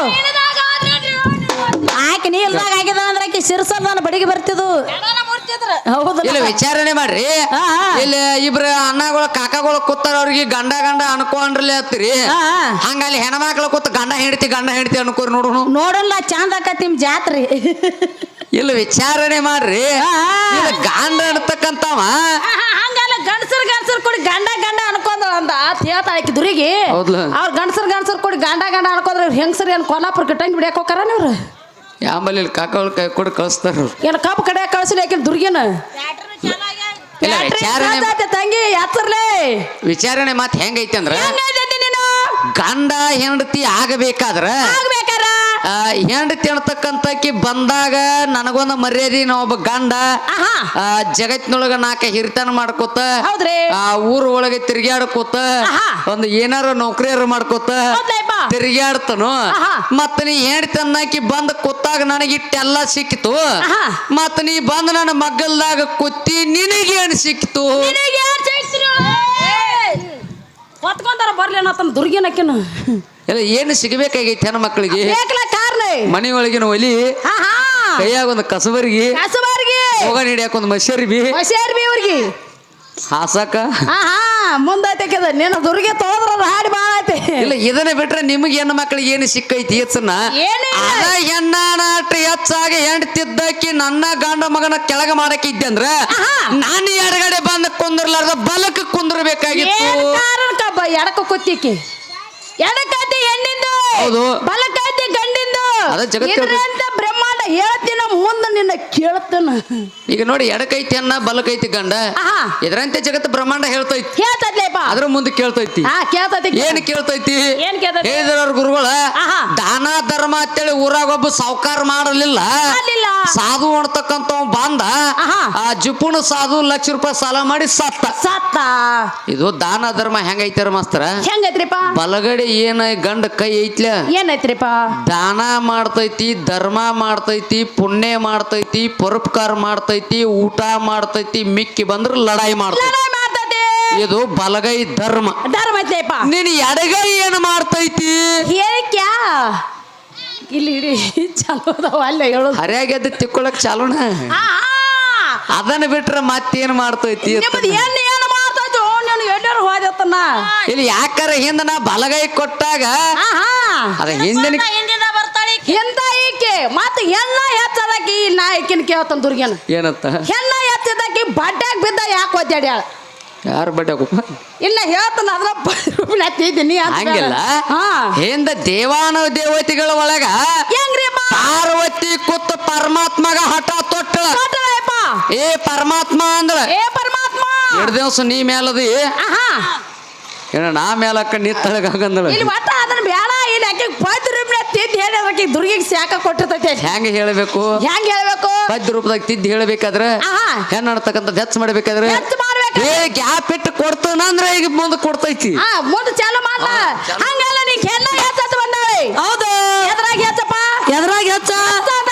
Speaker 2: ಆಕೆ ನೀ ಇಲ್ದಾಗ ಆಗ್ಯದ ಆಕೆ ಶಿರಸ ನಾನು ಬಡಿಗೆ ಬರ್ತಿದ್ದು ಹೌದು.
Speaker 4: ಇಲ್ಲ ವಿಚಾರಣೆ ಮಾಡ್ರಿ. ಇಲ್ಲ ಇಬ್ರ ಅಣ್ಣಗಳು ಕಾಕಾಗಳು ಕೂತಾರ ಅವ್ರಿಗೆ ಗಂಡ ಗಂಡ ಅನ್ಕೊಂಡ್ರಲ್ಲೇ ಹತ್ತಿರಿ. ಹಂಗ ಅಲ್ಲಿ ಹೆಣ್ಮಕ್ಳು ಕೂತ ಗಂಡ ಹೆಂಡತಿ ಗಂಡ ಹೆಂಡತಿ ಅನ್ಕೋರಿ ನೋಡೋಣ
Speaker 2: ನೋಡಲ್ಲ ಚಂದ ಆಕತಿ ನಿಮ್ ಜಾತ್ರೆ.
Speaker 4: ಇಲ್ಲ ವಿಚಾರಣೆ ಮಾಡ್ರಿ. ಗಾಂಡ ಅನ್ತಕ್ಕಂತವ
Speaker 2: ಹಂಗಲ್ಲ ಗಂಡಸರ್ ಗಂಡಸರ್ ಕೂಡಿ ಗಂಡ ಗಂಡ ಅನ್ಕೊಂಡ ಅಂತ ಹೇಳ್ತಾ ಆಕಿ ದುರಿಗೆ? ಅವ್ರ ಗಂಡಸರ್ ಗಂಡಸರ್ ಕೊಡಿ ಗಂಡ ಗಂಡ ಅನ್ಕೊಂಡ್ರ ಹೆಂಗಸರ್ ಏನ್ ಕೊಲ್ಲಾಪುರ ಗಿಟ್ಟಂಗ್ ಬಿಡ್ಯಾಕ ಹೋಗಾರ ನೀವ್ರು?
Speaker 4: ಆಮೇಲೆ ಇಲ್ಲಿ ಕಾಕಗಳು ಕೈ ಕೊಡು ಕಳಿಸ್ತಾರ
Speaker 2: ಏನ್ ಕಬ್ಬು ಕಡೆ ಕಳ್ಸಿಲ್ಲ ಯಾಕೆ ದುರ್ಗಿನ?
Speaker 4: ಇಲ್ಲ ವಿಚಾರಣೆ
Speaker 2: ತಂಗಿ ಯಾತ್ರಲೇ?
Speaker 4: ವಿಚಾರಣೆ ಮಾತು ಹೆಂಗೈತೆ ಅಂದ್ರ
Speaker 2: ನೀನು?
Speaker 4: ಗಂಡ ಹೆಂಡತಿ ಆಗಬೇಕಾದ್ರ
Speaker 2: ಆಗ್ಬೇಕಾರ
Speaker 4: ಹೆಂಡತಿ ಅನ್ತಕ್ಕಂತಕಿ ಬಂದಾಗ ನನಗೊಂದು ಮರ್ಯಾದೆ ನಾ ಒಬ್ಬ ಗಂಡ. ಜಗತ್ತಿನೊಳಗ ನಾಕ ಹಿರಿತನ ಮಾಡ್ಕೋತ. ಆ ಊರ ಒಳಗೆ. ಒಂದು ಏನಾರ ನೌಕರಿಯಾರ ಮಾಡ್ಕೋತ. ತಿರ್ಗ್ಯಾಡ್ತನು. ಮತ್ತ ನೀ ಹೆಂಡತಿ ಅನ್ನಕಿ ಬಂದ ಕೂತಾಗ ನನಗೆ ಇಟ್ಟೆಲ್ಲ ಸಿಕ್ಕಿತು. ಮತ್ತ ನೀ ಬಂದ ನನ್ನ ಮಗ್ಗಲ್ದಾಗ ಕುತ್ತಿ ನಿನಗೇನು ಸಿಕ್ಕಿತು?
Speaker 2: ಹೊತ್ಕೊಂತಾರ ಬರ್ಲಿ ದುರ್ಗಿನ ದುರ್ಗಿನಕ್ಕಿನ
Speaker 4: ಇಲ್ಲ ಏನು ಸಿಗಬೇಕಾಗೈತಿ ಹೆಣ್ಣು ಮಕ್ಕಳಿಗೆ?
Speaker 2: ಬೇಕಲ ಕಾರ್ಲೆ.
Speaker 4: ಮನಿ ಒಳಗಿನ ಒಲಿ ಕೈಯಾಗ ಒಂದು ಕಸಬರ್ಗಿ
Speaker 2: ಕಸಬಾರ್ಗಿ.
Speaker 4: ಹೋಗ ಹಿಡಿಯಾಕ ಒಂದು ಮಸರ್ಬಿ
Speaker 2: ಹೊಸ್ಯಾರ್ಬಿ ಇವ್ರಿಗೆ.
Speaker 4: ಹಾಸಕ?
Speaker 2: ಆಹಾ ಮುಂದೈತೆಕದ ನೀನು ದುರ್ಗೆ ತೋದ್ರ ಹಾಡಿ ಬಾಳ ಐತಿ.
Speaker 4: ಇಲ್ಲ ಇದನ್ನ ಬಿಟ್ರೆ ನಿಮಗೆ ಹೆಣ್ಣು ಮಕ್ಕಳಿಗೆ ಏನು ಸಿಕ್ಕೈತಿ. ಅದ ಹೆಣ್ಣ ನಾಟ ಹೆಚ್ಚಾಗಿ ಹೆಂಡ್ತಿದ್ದಕ್ಕಿ ನನ್ನ ಗಂಡ ಮಗನ ಕೆಳಗ ಮಾಡಕ್ಕಿದ್ದೆ ಅಂದ್ರ
Speaker 2: ಹಾ
Speaker 4: ನಾನು ಎಡಗಡೆ ಬಂದ ಕುಂದಿರ್ಲಾರ್ದ ಬಲಕ ಕುಂದಿರ್ಬೇಕಾಗಿತ್ತು.
Speaker 2: ಬ ಎಡಕ ಕುತ್ತಿಕ್ಕಿ. ಎಡಕೈತಿ ಹೆಣ್ಣಿಂದು
Speaker 4: ಹೌದು.
Speaker 2: ಬಲಕೈತಿ ಗಂಡಿಂದು.
Speaker 4: ಅದ
Speaker 2: ಇದ್ರಂತ ಬ್ರಹ್ಮಾಂಡ ಹೇಳ್ತೀನ ಮುಂದೆ ನಿನ್ನ ಕೇಳ್ತೇನ.
Speaker 4: ಈಗ ನೋಡಿ ಎಡಕೈತಿ ಅನ್ನ ಬಲಕೈತಿ ಗಂಡ.
Speaker 2: ಆಹಾ.
Speaker 4: ಇದರಂತೆ ಜಗತ್ತು ಬ್ರಹ್ಮಾಂಡ ಹೇಳ್ತೈತಿ.
Speaker 2: ಹೇಳ್ತದ್ಲೇಪ
Speaker 4: ಅದ್ರ ಮುಂದೆ ಕೇಳ್ತೈತಿ.
Speaker 2: ಹಾ ಕೇಳ್ತೈತಿ
Speaker 4: ಏನ್ ಕೇಳ್ತೈತಿ?
Speaker 2: ಏನ್ ಕೇಳ್ತೈತಿ?
Speaker 4: ಹೇಳಿದ್ರ ಗುರುಗಳ
Speaker 2: ಆಹಾ.
Speaker 4: ದಾನ ಧರ್ಮ ಅಂತೇಳಿ ಊರಾಗ ಒಬ್ಬ ಸಾವುಕಾರ ಮಾಡಲಿಲ್ಲ.
Speaker 2: ಮಾಡ್ಲಿಲ್ಲ.
Speaker 4: ಸಾಧು ಅಣ್ತಕ್ಕಂತ ಬಂದ.
Speaker 2: ಆಹಾ.
Speaker 4: ಆ ಜುಪುಣ ಸಾಧು ಲಕ್ಷ ರೂಪಾಯಿ ಸಾಲ ಮಾಡಿ ಸತ್ತ.
Speaker 2: ಸತ್ತ.
Speaker 4: ಇದು ದಾನ ಧರ್ಮ ಹೆಂಗೈತಾರ ಮಾಸ್ತರ?
Speaker 2: ಹೆಂಗೈತ್ರಿಪ್ಪ?
Speaker 4: ಬಲಗಡೆ ಏನ ಗಂಡ ಕೈ ಐತ್ಲ?
Speaker 2: ಏನೈತ್ರಿಪ್ಪ?
Speaker 4: ದಾನ ಮಾಡ್ತೈತಿ ಧರ್ಮ ಮಾಡ್ತೈತಿ. ಮಾಡ್ತೈತಿ ಪುಣ್ಯ ಮಾಡ್ತೈತಿ ಪರೋಪಕಾರ ಮಾಡ್ತೈತಿ ಊಟ ಮಾಡ್ತೈತಿ ಮಿಕ್ಕಿ ಬಂದ್ರೆ ಲಡಾಯಿ ಮಾಡ್ತೈತಿ. ಇದು ಬಲಗೈ ಧರ್ಮ.
Speaker 2: ಧರ್ಮ ಐತೆಪ್ಪ
Speaker 4: ನೀನ್ ಎಡಗೈ ಏನ್ ಮಾಡ್ತೈತಿ?
Speaker 2: ಹೇಳಿಕ್ಯಾ ಇಲ್ಲಿ ಇಡಿ ಚಾಲು ಅದಾವ ಅಲ್ಲ ಹೇಳೋದು
Speaker 4: ಹರಿಯಾಗೆದ್ದು ತಿಕ್ಕೊಳಕ್ ಚಾಲೋಣ. ಅದನ್ನ ಬಿಟ್ರೆ ಮತ್ತೇನ್ ಮಾಡ್ತೈತಿ.
Speaker 2: ನಿಮ್ಮದು ಏನು ಏನು ಮಾಡ್ತೈತಿ ಓ ನೀನು ಎಲ್ಲರೂ ಹೋದತ್ತನ
Speaker 4: ಇಲ್ಲಿ ಯಾಕಾರ ಹಿಂದ ನಾ ಬಲಗೈ ಕೊಟ್ಟಾಗ
Speaker 2: ಹಿಂದಿನ
Speaker 4: ಅದ ಹಿಂದಿನ
Speaker 3: ಹಿಂದಿನ ಬರ್ತಾಳೆ.
Speaker 2: ಈಕೆ ಮತ್ತೆ ಹೆಣ್ಣ ಹೆಚ್ಚದಕ್ಕಿ ನಾ ಇಕ್ಕಿನ ಕೇಳ್ತಾನ ದುರ್ಗನ?
Speaker 4: ಏನಂತ?
Speaker 2: ಹೆಣ್ಣ ಹೆಚ್ಚದಕ್ಕಿ ಬಡ್ಡ್ಯಾಗ ಬಿದ್ದ ಯಾಕೆ ಒದ್ದಾಡ್ಯಾಳ?
Speaker 4: ಯಾರು ಬಡ್ಡೆ
Speaker 2: ಇಲ್ಲ ಹೇಳ್ತಾನ ಅದ್ರ ಹತ್ತಿದ್ದೀನಿ
Speaker 4: ಹಂಗಿಲ್ಲ.
Speaker 2: ಹಾ.
Speaker 4: ಹಿಂದ ದೇವಾನ ದೇವತೆಗಳ ಒಳಗ
Speaker 2: ಹೆಂಗ್ರಿ
Speaker 4: ಪಾರ್ವತಿ ಕುತ್ತ ಪರಮಾತ್ಮಗ ಹಠ
Speaker 2: ತೊಟ್ಟ.
Speaker 4: ಏ ಪರಮಾತ್ಮ ಅಂದ್ರ.
Speaker 2: ಏ ಪರಮಾತ್ಮ.
Speaker 4: ಎರಡು ದಿವಸ ನೀ ಮೇಲದಿ
Speaker 2: ಆಹಾ.
Speaker 4: ಏನ ನಾ ಮೇಲಕ್ಕ ನೀ ತಳಗಂದಳ
Speaker 2: ಇಲ್ಲಿ ಒಟ್ಟ ಅದನ್ನ ಬೇಡ ಇಲ್ಲಿ ಯಾಕೆ ರೂಪನೆ ತಿದ್ದು ಹೇಳಿ ಅದಕ್ಕೆ ದುರ್ಗಿಗೆ ಶಾಖ ಕೊಟ್ಟಿರ್ತೈತೆ.
Speaker 4: ಹೆಂಗ ಹೇಳಬೇಕು?
Speaker 2: ಹೆಂಗ್ ಹೇಳ್ಬೇಕು?
Speaker 4: ಪದ್ಯ ರೂಪದಾಗ ತಿದ್ದು ಹೇಳಬೇಕಾದ್ರೆ
Speaker 2: ಆಹಾ.
Speaker 4: ಹೆಣ್ಣು ಆಡ್ತಕ್ಕಂಥದ್ದು ಹೆಚ್ಚು ಮಾಡ್ಬೇಕಾದ್ರೆ
Speaker 2: ಹೆಚ್ಚು ಮಾಡ್ಬೇಕು.
Speaker 4: ಏ ಗ್ಯಾಪ್ ಇಟ್ಟು ಕೊಡ್ತಾನ ಅಂದ್ರೆ ಈಗ ಮುಂದೆ ಕೊಡ್ತೈತಿ.
Speaker 2: ಹಾ ಮುಂದೆ ಚಾಲು ಮಾಡ್ಲ?
Speaker 4: ಹಾ, ಚಾಲು.
Speaker 2: ಹಂಗಲ್ಲ ನೀ ಹೆಣ್ಣ ಬಂದಾಳೆ
Speaker 4: ಹೌದು.
Speaker 2: ಎದ್ರಾಗ ಹೆಚ್ಚಪ್ಪ
Speaker 4: ಎದ್ರಾಗ ಹೆಚ್ಚ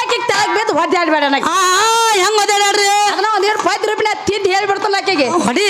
Speaker 2: ಆಕಿ ತೆಳಗ್ ಬಿದ್ದು ಒದ್ದಾಡ್ಬೇಡ ನನಗೆ.
Speaker 4: ಹೆಂಗ್ ಒದ್ದಾಡ್ರಿ
Speaker 2: ಅದನ್ನ ಒಂದೇನು ಪದ್ ರೂಪನೆ ತಿದ್ದು ಹೇಳ್ಬಿಡ್ತಾನ ಆಕೆಗೆ.
Speaker 4: ಹೊಡಿ.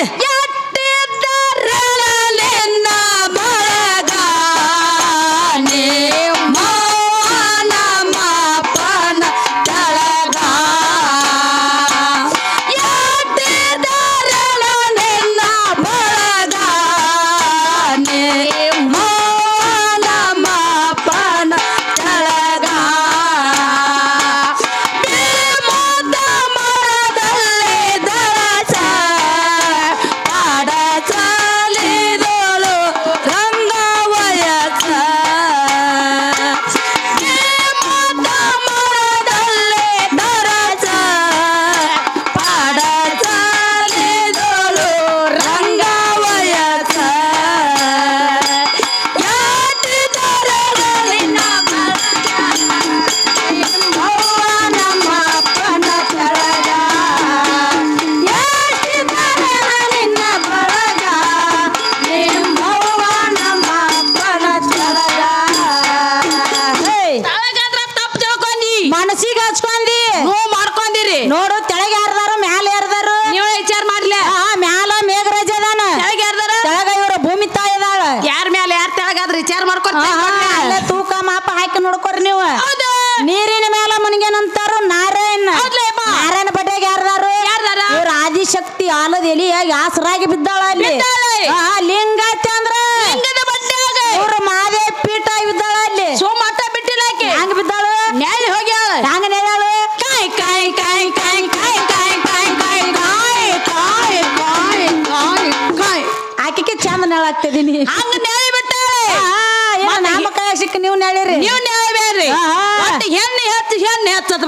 Speaker 1: ಎಲಿಯಾಗಿ ಆಸರಾಗಿ ಬಿದ್ದಾಳ ಅಲ್ಲಿ
Speaker 2: ಬಿದ್ದಾಳೆ.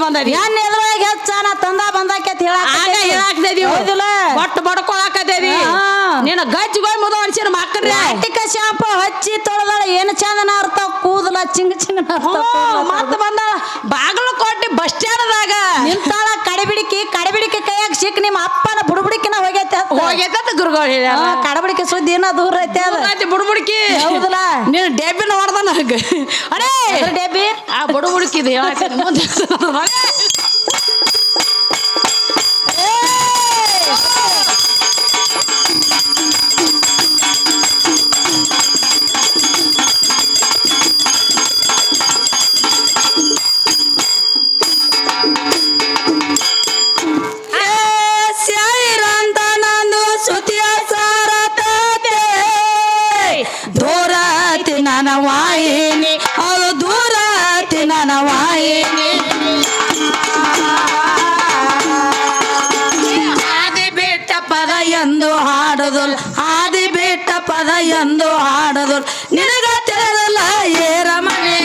Speaker 2: ಹೆಣ್ಣು ಹೆಚ್ಚತ್ ಬಂದರಿ
Speaker 1: ಏನ್ ಹೆಚ್ಚ ನಾ ತಂದ ಬಂದಾಕೆ
Speaker 2: ಆಗ ಹೇಳಾಕ್ತೇವಿ
Speaker 1: ಹೌದಿಲ್ಲ?
Speaker 2: ಒಟ್ಟು ಬಡ್ಕೊಳಕತ್ತೇವಿ
Speaker 1: ಆ.
Speaker 2: ನಿನ್ನ ಗಜ್ಜಿಗೋಯ್ ಮುದ ಅನ್ಸಿನ ಮಕ್ಕಳ್ರಿ.
Speaker 1: ಆಟಿಕ ಶಾಂಪು ಹಚ್ಚಿ ತೊಳೆದಾಳ ಏನು ಚಂದನ ಅರ್ಥ? ಕೂದಲ ಚಿಂಗ ಚಿಂಗ
Speaker 2: ಮತ್ತ ಬಂದ ಬಾಗಿಲು ಬಸ್ ಸ್ಟ್ಯಾಂಡ್ದಾಗ
Speaker 1: ನಿಂತಾಳ ಕಡಬಿಡಿಕಿ ಕಡಬಿಡಿಕೆ ಕೈಯಾಗ ಸಿಕ್ಕ ನಿಮ್ಮ ಅಪ್ಪನ ಬುಡಬುಡಿಕಿನ ಹೋಗೈತೆ
Speaker 2: ಹೋಗೈತೆ ಗುರುಗಳು
Speaker 1: ಕಡಬಿಡಿಕೆ
Speaker 2: ಹೇಳ್ಯಾರ.
Speaker 1: ಕಡಬಿಡಿಕಿ ಸುದ್ದಿ ಏನೋ ದೂರ ಐತೆ ಅದು.
Speaker 2: ಬುಡ್ಬುಡ್ಕಿ.
Speaker 1: ಹೌದಲ್ಲ?
Speaker 2: ನೀನು ಡೆಬ್ಬಿನ ಹೊಡೆದ ಅಡೇ
Speaker 1: ಅದ್ರ ಡಬ್ಬಿ?
Speaker 2: ಆ ಬುಡ್ಬುಡ್ಕಿದ್ ಮುಂದೆ.
Speaker 1: ವಾಯಿನಿ ಅವಳು ದೂರತಿ ನನ್ನ ವಾಯಿನಿ ಆದಿ ಬಿಟ್ಟ ಪದ ಎಂದು ಹಾಡದಲ್ ಆದಿ ಬಿಟ್ಟ ಪದ ಎಂದು ಹಾಡದಲ್ ನಿನಗ ತಿಳಿದಲ್ಲ ಏರ ಮನೆ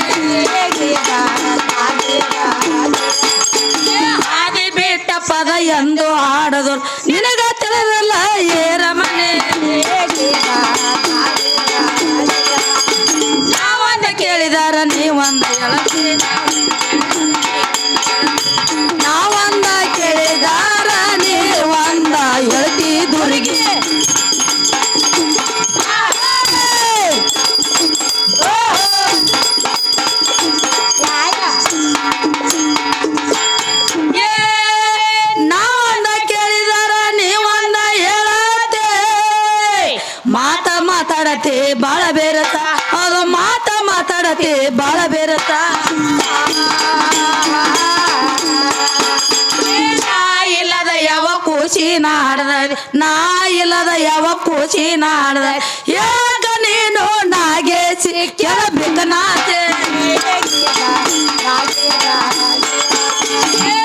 Speaker 1: ಆದಿ ಬಿಟ್ಟ ಪದ ಎಂದು ಹಾಡದಲ್ ನಿನಗ ತಿಳಿದಲ್ಲ
Speaker 3: ನಾಡದ ಯಾಕ ನೀನು ನಾಗೇಸಿ ಕೆಳಬೇಕನಾತೆ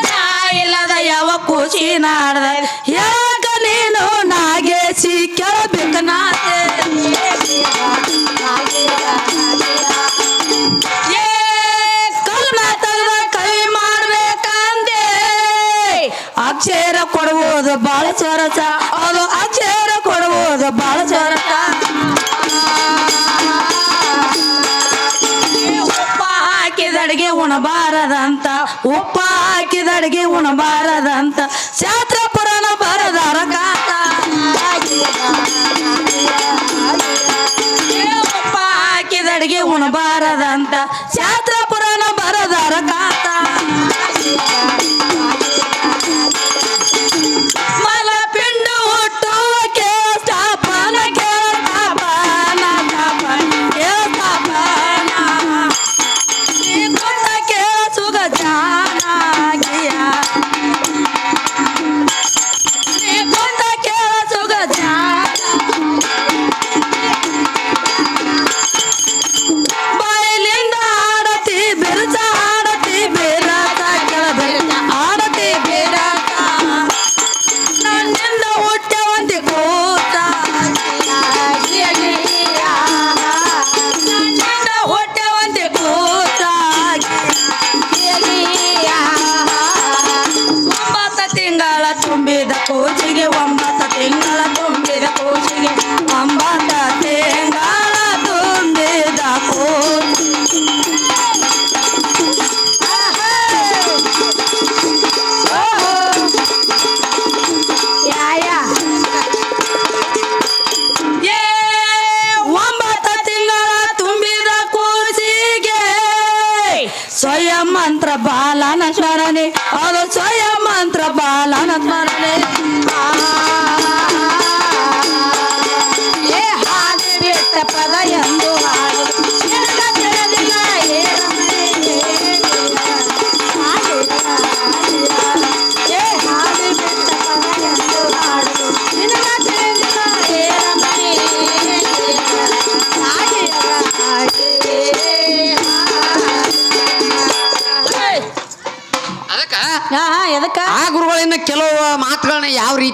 Speaker 3: ನಾ ಇಲ್ಲದ ಯಾವ ಖುಷಿ ನಾಡದ ಯಾಕ ನೀನು ನಾಗೆ ಕೆಳಬೇಕನಾತೆ ನಾತೆ. ಅಕ್ಷರ ಕೊಡುವುದು ಬಾಳ ಚರಚ ಅದು ಬಾಳ ಉಪ್ಪ ಹಾಕಿದ ಅಡಿಗೆ ಉಣಬಾರದಂತ, ಉಪ್ಪ ಹಾಕಿದ ಅಡಿಗೆ ಉಣಬಾರದಂತ, ಶಾಸ್ತ್ರ ಪುರಾಣ ಬರದಾರ ಕಾತ ಉಪ್ಪ ಹಾಕಿದ ಉಣಬಾರದಂತ, ಶಾಸ್ತ್ರ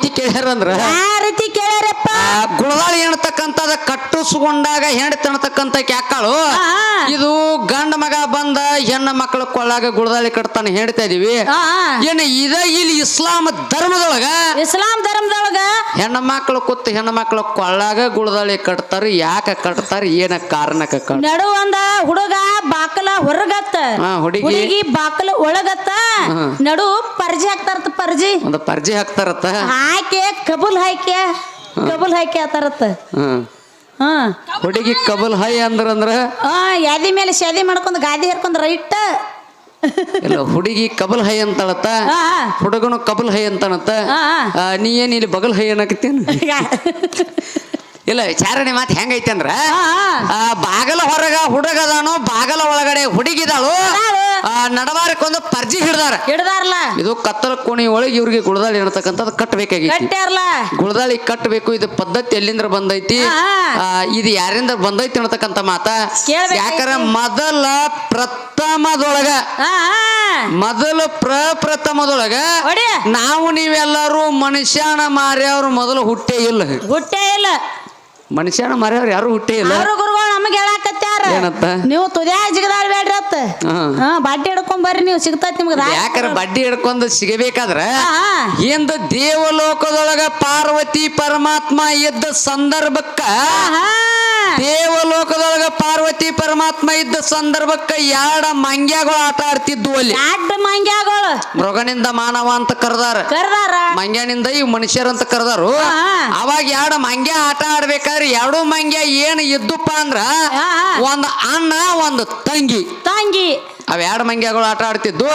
Speaker 4: ಮಾತುಗಳನ್ನ ಯಾವ ರೀತಿ ಕೇಳ್ಯಾರ ಅಂದ್ರ
Speaker 1: ಆ ರೀತಿ ಕೇಳ್ಯಾರಪ್ಪ
Speaker 4: ಆ ಗುಳದಾಳಿ ಎಣ್ತಕ್ಕಂಥದ ಕಟ್ಟಿಸ್ಕೊಂಡಾಗ ಹೆಂಡತಿ ಅನ್ನತಕ್ಕಂಥ ಕ್ಯಾಕಾಳು. ಇದು ಗಂಡ ಮಗ ಬಂದ ಹೆಣ್ಣು ಮಕ್ಕಳ ಕೊಳ್ಳಾಗ ಗುಳದಾಳಿ ಕಟ್ತಾನೆ ಹೇಳ್ತಾ ಇದೀವಿ. ಏನ ಇದ ಇಲ್ಲಿ ಇಸ್ಲಾಂ ಧರ್ಮದೊಳಗ?
Speaker 1: ಇಸ್ಲಾಂ ಧರ್ಮದೊಳಗ?
Speaker 4: ಹೆಣ್ಣು ಮಕ್ಕಳು ಕೂತ್ ಹೆಣ್ಣು ಮಕ್ಕಳು ಕೊಳ್ಳಾಗ ಗುಳದಾಳಿ ಕಟ್ತಾರ ಯಾಕ ಕಟ್ತಾರ ಏನ ಕಾರಣಕ್ಕ ಕಟ್
Speaker 1: ನಡು ಒಂದ ಹುಡುಗ ಬಾಕಲ ಹೊರಗತ್ತ.
Speaker 4: ಹುಡುಗಿ.
Speaker 1: ಬಾಕಲ ಒಳಗತ್ತ. ನಡು ಪರ್ಜಿ ಹಾಕ್ತಾರತ್ತ ಪರ್ಜಿ.
Speaker 4: ಒಂದು ಪರ್ಜಿ ಹಾಕ್ತಾರತ್ತ?
Speaker 1: ಹಾಕೆ ಕಬುಲ್ ಹಾಕಿ ಕಬುಲ್ ಹಾಕಿ ಆತಾರತ್ತ.
Speaker 4: ಹ್ಮ್.
Speaker 1: ಹಾ.
Speaker 4: ಹುಡುಗಿ ಕಬಲ್ ಹೈ ಅಂದ್ರಂದ್ರ?
Speaker 1: ಆ ಯಾದಿ ಮೇಲೆ ಶಾದಿ ಮಾಡ್ಕೊಂಡು ಗಾದಿ ಹರ್ಕೊಂಡ್ ರೈಟ್.
Speaker 4: ಇಲ್ಲ ಹುಡುಗಿ ಕಬಲ್ ಹೈ ಅಂತಾಳತ್ತ
Speaker 1: ಆ, ಆ.
Speaker 4: ಹುಡುಗನು ಕಬಲ್ ಹೈ ಅಂತಾನತ್ತ.
Speaker 1: ಆ, ಆ.
Speaker 4: ಆ, ನೀ ಏನ್ ಇಲ್ಲಿ ಬಗಲ್ ಹೈ ಅನ್ನಕತ್ತೇನು ಇಲ್ಲ ವಿಚಾರಣೆ ಮಾತು ಹೆಂಗೈತೆ ಅಂದ್ರ?
Speaker 1: ಆ,
Speaker 4: ಬಾಗಲ ಹೊರಗ ಹುಡುಗದಾನು ಬಾಗಲ ಒಳಗಡೆ ಹುಡುಗಿದಾಳು ನಡಬಾರಕ್ಕೊಂದು ಪರ್ಜಿ ಹಿಡ್ದಾರ.
Speaker 1: ಹಿಡ್ದಾರ್ಲ.
Speaker 4: ಇದು ಕತ್ತಲ ಕೋಣಿ ಒಳಗೆ ಇವ್ರಿಗೆ ಗುಳದಾಳಿ ಇರತಕ್ಕಂಥದ್ದು ಕಟ್ಟಬೇಕಾಗಿತ್ತು
Speaker 1: ಕಟ್ಟ್ಯಾರ್ಲ.
Speaker 4: ಗುಳದಾಳಿ ಕಟ್ಟಬೇಕು ಇದು ಪದ್ಧತಿ ಎಲ್ಲಿಂದ್ರ ಬಂದೈತಿ?
Speaker 1: ಆ.
Speaker 4: ಆ, ಇದು ಯಾರಿಂದ ಬಂದೈತಿ ಅನ್ನತಕ್ಕಂಥ ಮಾತ?
Speaker 1: ಯಾಕಂದ್ರೆ
Speaker 4: ಯಾಕಂದ್ರ ಮೊದಲ ಪ್ರಥಮದೊಳಗ
Speaker 1: ಆ, ಆ.
Speaker 4: ಮೊದಲು ಪ್ರಪ್ರಥಮದೊಳಗ
Speaker 1: ಹೊಡಿ.
Speaker 4: ನಾವು ನೀವೆಲ್ಲರೂ ಮನುಷ್ಯನ ಮಾರ್ಯವ್ರು ಮೊದಲು ಹುಟ್ಟೇ ಇಲ್ಲ.
Speaker 1: ಹುಟ್ಟೇ ಇಲ್ಲ.
Speaker 4: ಮನುಷ್ಯನ ಮರೆಯವ್ರು ಯಾರು ಹುಟ್ಟೇ ಇಲ್ಲ
Speaker 1: ಅವ್ರ ಗುರುಗಳು ನಮಗೆ ಹೇಳಾಕತ್ಯಾರ? ನೀವು ತುದ್ಯಾ ಜಿಗದಾಳ್ ಬೇಡ್ರಿ ಅತ್ತ
Speaker 4: ಹಾ.
Speaker 1: ಬಾಟಿ ಹಿಡ್ಕೊಂಡ್ ಬರ್ರಿ ನೀವು ಸಿಗ್ತೈತಿ ನಿಮ್ಗೆ ದಾರಿ.
Speaker 4: ಯಾಕಂದ್ರೆ ಬಡ್ಡಿ ಹಿಡ್ಕೊಂಡು ಸಿಗಬೇಕಾದ್ರೆ
Speaker 1: ಆ, ಆ.
Speaker 4: ಇಂದ ದೇವಲೋಕದೊಳಗ ಪಾರ್ವತಿ ಪರಮಾತ್ಮ ಇದ್ದ ಸಂದರ್ಭಕ್ಕ
Speaker 1: ಆಹಾ.
Speaker 4: ದೇವಲೋಕದೊಳಗ ಪಾರ್ವತಿ ಪರಮಾತ್ಮ ಇದ್ದ ಸಂದರ್ಭಕ್ಕ ಎರಡ ಮಂಗ್ಯಗಳು ಆಟ ಆಡ್ತಿದ್ವು ಅಲ್ಲಿ.
Speaker 1: ಅಡ್ಡ ಮಂಗ್ಯಾಗಳು?
Speaker 4: ಮೃಗನಿಂದ ಮಾನವ ಅಂತ ಕರೆದಾರ.
Speaker 1: ಕರ್ದಾರ?
Speaker 4: ಮಂಗ್ಯನಿಂದ ಈ ಮನುಷ್ಯರಂತ ಕರೆದಾರು. ಅವಾಗ ಎರಡು ಮಂಗ್ಯ ಆಟ ಆಡ್ಬೇಕಾದ್ರೆ ಎರಡು ಮಂಗ್ಯ ಏನ್ ಇದ್ದಪ್ಪ ಅಂದ್ರ. ಒಂದ್ ಅಣ್ಣ ಒಂದು ತಂಗಿ.
Speaker 1: ತಂಗಿ.
Speaker 4: ಎರಡು ಮಂಗ್ಯಗಳು ಆಟ ಆಡ್ತಿದ್ದು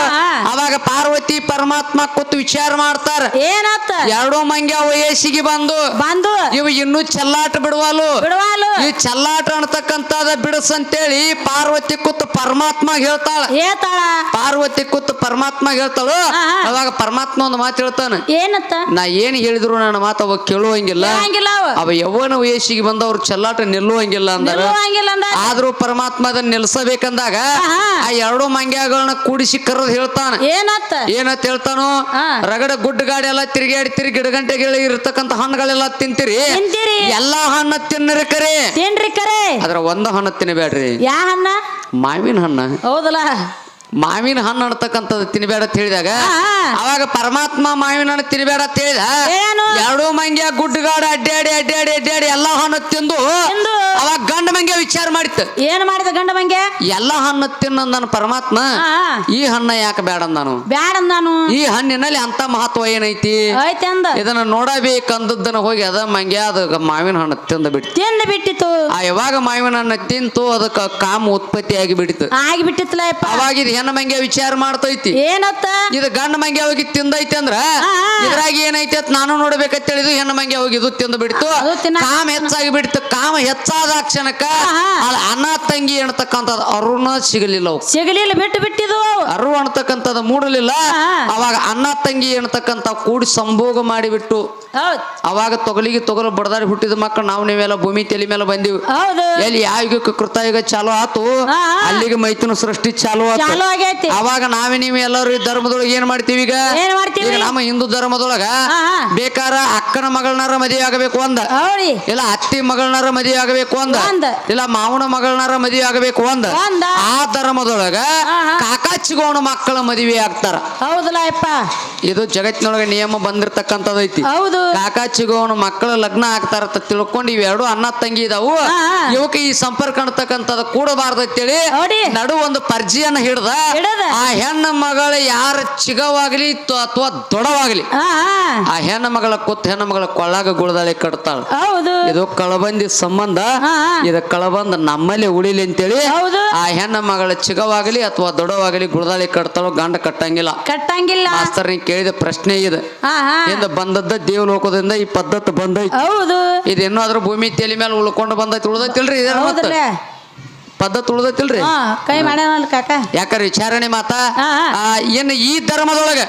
Speaker 4: ಅವಾಗ ಪಾರ್ವತಿ ಪರಮಾತ್ಮ ಕೂತು ವಿಚಾರ ಮಾಡ್ತಾರ.
Speaker 1: ಏನತ್ತ?
Speaker 4: ಎರಡು ಮಂಗ್ಯ ವಯಸ್ಸಿಗೆ ಬಂದು.
Speaker 1: ಬಂದು.
Speaker 4: ಇವು ಇನ್ನೂ ಚೆಲ್ಲಾಟ ಬಿಡುವಲು.
Speaker 1: ಬಿಡವಾಲು.
Speaker 4: ಈ ಚೆಲ್ಲಾಟ ಅನ್ನತಕ್ಕಂತದ ಬಿಡಸ್ ಅಂತೇಳಿ ಪಾರ್ವತಿ ಕೂತು ಪರಮಾತ್ಮ ಹೇಳ್ತಾಳ.
Speaker 1: ಹೇಳ್ತಾಳ.
Speaker 4: ಪಾರ್ವತಿ ಕೂತು ಪರಮಾತ್ಮ ಹೇಳ್ತಾಳು. ಅವಾಗ ಪರಮಾತ್ಮ ಒಂದು ಮಾತು ಹೇಳ್ತಾನ.
Speaker 1: ಏನತ್ತ?
Speaker 4: ನಾ ಏನ್ ಹೇಳಿದ್ರು ನನ್ನ ಮಾತು ಅವಾಗ ಕೇಳುವಂಗಿಲ್ಲ.
Speaker 1: ಅವ.
Speaker 4: ಯವನ ಯವ್ವನ ವಯಸ್ಸಿಗೆ ಬಂದವ್ರು ಚೆಲ್ಲಾಟ ನಿಲ್ಲುವಂಗಿಲ್ಲ ಅಂದಾರ ಆದ್ರೂ ಪರಮಾತ್ಮ ಅದನ್ನ ನಿಲ್ಸಬೇಕಂದಾಗ. ಆ ಎರಡು ಮಂಗ್ಯಗಳನ್ನ ಕೂಡಿಸಿ ಕರೆದು ಹೇಳ್ತಾನ.
Speaker 1: ಏನತ್ತ?
Speaker 4: ಏನಂತ ಹೇಳ್ತಾನೋ. ರಗಡ ಗುಡ್ಡ ಗಾಡಿ ಎಲ್ಲ ತಿರುಗಾಡಿ ಗಿಡ ಗಿಡಗಂಟೆಗಳು ಇರ್ತಕ್ಕಂತ ಹಣ್ಣುಗಳೆಲ್ಲ ತಿಂತೀರಿ?
Speaker 1: ತಿಂತೀರಿ.
Speaker 4: ಎಲ್ಲಾ ಹಣ್ಣು ತಿನ್ನರಿ ಕರೆ.
Speaker 1: ತಿನ್ರಿ ಕರೆ.
Speaker 4: ಅದ್ರ ಒಂದು ಹಣ್ಣು ತಿನ್ನಬೇಡ್ರಿ
Speaker 1: ಯಾ ಹಣ್ಣ?
Speaker 4: ಮಾವಿನ ಹಣ್ಣ.
Speaker 1: ಹೌದಲ್ಲ?
Speaker 4: ಮಾವಿನ ಹಣ್ಣು ಅನ್ನತಕ್ಕಂಥದ್ದು ತಿನ್ಬೇಡ ಅಂತ ಹೇಳಿದಾಗ. ಅವಾಗ ಪರಮಾತ್ಮ ಮಾವಿನ ಹಣ್ಣು ತಿನ್ಬೇಡ ಅಂತ ಹೇಳಿದ.
Speaker 1: ಏನು?
Speaker 4: ಎರಡು ಮಂಗ್ಯ ಗುಡ್ಡಗಾಡ ಅಡ್ಡಾಡಿ ಅಡ್ಡಾಡಿ ಅಡ್ಡಾಡಿ ಎಲ್ಲಾ ಹಣ್ಣು ತಿಂದು. ಅವಾಗ ಗಂಡ ಮಂಗ್ಯ ವಿಚಾರ ಮಾಡಿತ್ತು.
Speaker 1: ಏನ್ ಮಾಡಿದ ಗಂಡ ಮಂಗ್ಯ?
Speaker 4: ಎಲ್ಲಾ ಹಣ್ಣು ತಿನ್ನಂದನು ಪರಮಾತ್ಮ. ಈ ಹಣ್ಣ ಯಾಕೆ ಬೇಡ ನಾನು
Speaker 1: ಬೇಡ ನಾನು
Speaker 4: ಈ ಹಣ್ಣಿನಲ್ಲಿ ಅಂತ ಮಹತ್ವ ಏನೈತಿ? ಇದನ್ನ ನೋಡಬೇಕಂದದ್ದನ್ನ ಹೋಗಿ ಅದ ಮಂಗ್ಯ ಅದು ಮಾವಿನ ಹಣ್ಣು ತಿಂದು ಬಿಟ್ಟು.
Speaker 1: ತಿಂದು ಬಿಟ್ಟಿತ್ತು.
Speaker 4: ಆ ಯಾವಾಗ ಮಾವಿನ ಹಣ್ಣು ತಿಂತು ಅದಕ್ಕೆ ಕಾಮ ಉತ್ಪತ್ತಿ ಆಗಿ ಬಿಡಿತು
Speaker 1: ಆಗಿ ಬಿಟ್ಟಿತ್ತಲ್ಲ
Speaker 4: ಅವಾಗ ಇದು ಹೆಣ್ಣು ಮಂಗ್ಯ ವಿಚಾರ ಮಾಡ್ತೈತಿ.
Speaker 1: ಏನತ್ತ?
Speaker 4: ಇದು ಗಂಡ ಮಂಗ್ಯ ಹೋಗಿ ತಿಂದೈತಿ ಅಂದ್ರ. ಇದ್ರಾಗ ಏನೈತಿ ಅಂತ ನಾನು ನೋಡ್ಬೇಕಂತ ಹೇಳಿದು ಹೆಣ್ಣು ಮಂಗ್ಯ ಹೋಗಿ ಇದು ತಿಂದು ಬಿಡ್ತು. ಕಾಮ ಹೆಚ್ಚಾಗಿ ಬಿಡ್ತು. ಕಾಮ ಹೆಚ್ಚಾದ ಕ್ಷಣಕ್ಕ ಅಣ್ಣ ತಂಗಿ ಅನ್ನತಕ್ಕಂಥದ್ದು ಅರುಣ ಸಿಗಲಿಲ್ಲ ಅವು.
Speaker 1: ಸಿಗಲಿಲ್ಲ ಬಿಟ್ಟು ಬಿಟ್ಟಿದ್ವು.
Speaker 4: ಅರು ಅಣ್ತಕ್ಕಂಥದ್ದು ಮೂಡಲಿಲ್ಲ. ಅವಾಗ ಅಣ್ಣ ತಂಗಿ ಎಣ್ತಕ್ಕಂಥ ಕೂಡಿ ಸಂಭೋಗ ಮಾಡಿಬಿಟ್ಟು
Speaker 1: ಬಿಟ್ಟು
Speaker 4: ಅವಾಗ ತೊಗಲಿಗೆ ತೊಗಲು ಬಡದಾರಿ ಹುಟ್ಟಿದ ಮಕ್ಕಳು ನಾವು ನೀವೆಲ್ಲ ಭೂಮಿ ತಲೆ ಮೇಲೆ ಬಂದಿವಿ. ಎಲ್ಲಿ ಯಾವ ಯುಗಕ್ಕೆ ಕೃತಯುಗ ಚಾಲು ಆತು. ಅಲ್ಲಿಗೆ ಮೈತ್ರಿ ಸೃಷ್ಟಿ ಚಾಲು ಆತು.
Speaker 1: ಆಗೈತಿ
Speaker 4: ಅವಾಗ ನಾವೇ ನೀವು ಎಲ್ಲರೂ ಈ ಧರ್ಮದೊಳಗೆ ಏನ್ ಮಾಡ್ತೀವಿ ಈಗ
Speaker 1: ಏನ್ ಮಾಡ್ತೀವಿ?
Speaker 4: ಈಗ ನಮ್ಮ ಹಿಂದೂ ಧರ್ಮದೊಳಗ. ಬೇಕಾರ ಅಕ್ಕನ ಮಗಳನಾರ ಮದುವೆ ಆಗಬೇಕು
Speaker 1: ಅಂದ
Speaker 4: ಇಲ್ಲ ಅತ್ತಿ ಮಗಳನಾರ ಮದುವೆ ಆಗಬೇಕು ಅಂದ
Speaker 1: ಒಂದ್.
Speaker 4: ಇಲ್ಲ ಮಾವನ ಮಗಳನಾರ ಮದುವೆ ಆಗಬೇಕು ಅಂದ
Speaker 1: ಒಂದ.
Speaker 4: ಆ ಧರ್ಮದೊಳಗ. ಕಾಕಾಚಿಗೋಣ ಮಕ್ಕಳ ಮದುವೆ ಆಗ್ತಾರ
Speaker 1: ಹೌದಲ್ಲ ಯಪ್ಪ
Speaker 4: ಇದು ಜಗತ್ತಿನೊಳಗೆ ನಿಯಮ ಬಂದಿರತಕ್ಕಂಥದೈತಿ
Speaker 1: ಹೌದು
Speaker 4: ಕಾಕಾಚಿಗೋಣ ಮಕ್ಕಳ ಲಗ್ನ ಆಗ್ತಾರ ಅಂತ ತಿಳ್ಕೊಂಡು ಇವೆರಡು ಅಣ್ಣ ತಂಗಿ ಇದಾವು. ಇವಕ್ಕೆ ಈ ಸಂಪರ್ಕ ಅಂತಕ್ಕಂಥದ್ದು ಕೂಡಬಾರ್ದು ಅಂತೇಳಿ. ನಡು ಒಂದು ಪರ್ಜಿಯನ್ನ ಹಿಡ್ದ. ಆ ಹೆಣ್ಣು ಮಗಳ ಯಾರ ಚಿಗವಾಗ್ಲಿ ಅಥವಾ ದೊಡವಾಗ್ಲಿ. ಆ ಹೆಣ್ಣು ಮಗಳ ಕೂತ್ ಹೆಣ್ಣು ಮಗಳ ಕೊಳ್ಳಾಗ ಗುಳದಾಳಿ ಕಟ್ತಾಳ. ಇದು ಕಳಬಂದಿ ಸಂಬಂಧ. ಇದು ಕಳಬಂದ ನಮ್ಮಲ್ಲಿ ಉಳಿಲಿ ಅಂತೇಳಿ
Speaker 1: ಹೌದು.
Speaker 4: ಆ ಹೆಣ್ಣು ಮಗಳ ಚಿಗವಾಗಲಿ ಅಥವಾ ದೊಡವಾಗಲಿ ಗುಳದಾಳಿ ಕಟ್ತಾಳು ಗಂಡ ಕಟ್ಟಂಗಿಲ್ಲ.
Speaker 1: ಕಟ್ಟಂಗಿಲ್ಲ.
Speaker 4: ಮಾಸ್ತರ್ ನೀ ಕೇಳಿದ ಪ್ರಶ್ನೆ ಇದು. ಇಂದ ಬಂದದ್ದ ದೇವಲೋಕದಿಂದ ಈ ಪದ್ಧತಿ ಬಂದೈತಿ. ಇದು ಇನ್ನೂ ಭೂಮಿ ತಲೆ ಮೇಲೆ ಉಳ್ಕೊಂಡು ಬಂದೈತಿ ಉಳ್ದೈತಿಲ್ರಿ ಇದ್ರ ಪದ್ಧತಿ ಉಳ್ದೈತಿಲ್ರಿ?
Speaker 1: ಹಾ ಕೈ ಮಾಡ್ಯಾನಲ್ಲ ಕಾಕ?
Speaker 4: ಯಾಕಂದ್ರೆ ವಿಚಾರಣೆ ಮಾತಾ?
Speaker 1: ಹಾ, ಹಾ.
Speaker 4: ಏನ್ ಈ ಧರ್ಮದೊಳಗ